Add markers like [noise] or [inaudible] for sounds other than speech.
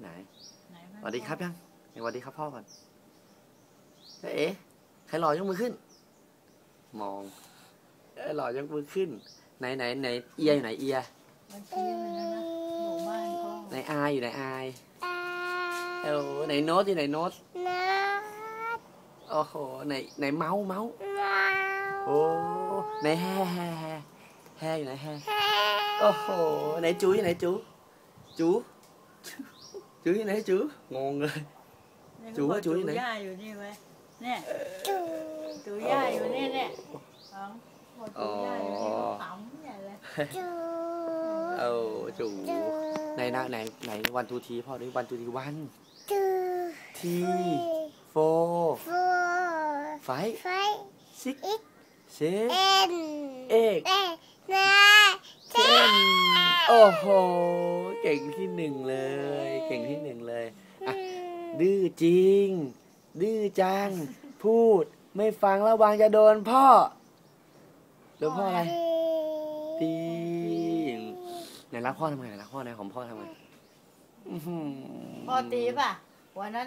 ไหนไหนสวัสดีครับยังสวัสดีครับพ่อก่อนเจ๊เอ๋ใครหล่อยกมือขึ้น มองเอ้ยหล่อยกมือขึ้น ไหนไหนไหนเอียอยู่ไหนเอียมันเตี้ยเลยนะหนูบ้านพ่อไหนอายอยู่ไหนอายเออไหนโน้ตอยู่ไหนโน้ตโอ้โหไหนไหนเมาส์เมาส์โอ้ไหนแฮ่แฮ่แฮ่แฮ่อยู่ไหนแฮ่โอ้โหไหนจูอยู่ไหนจูจู จูอยู่ไหนจูงงเลย นี่ จู๋ ก็บอก จู๋อยู่ไหน ย่าอยู่นี่ไหมเนี่ยจูย่าอยู่นี่เนี่ยอ๋อบอกจูย่าอยู่นี่ก็ขำใหญ่เลย [laughs] เออจูไหนนะไหนไหนวันทูทีพ่อด้วยวันทูทีวันทีโฟไฟซิกเซฟเอกเทน โอ้โห เก่งที่หนึ่งเลย เก่งที่หนึ่งเลยอะดื้อจริง ดื้อจัง พูดไม่ฟังระวังจะโดนพ่อโดนพ่ออะไรตีไหนรักพ่อทำไงไหนรักพ่อไหนของพ่อทำไงอื้อหือพ่อตีป่ะวันนั้น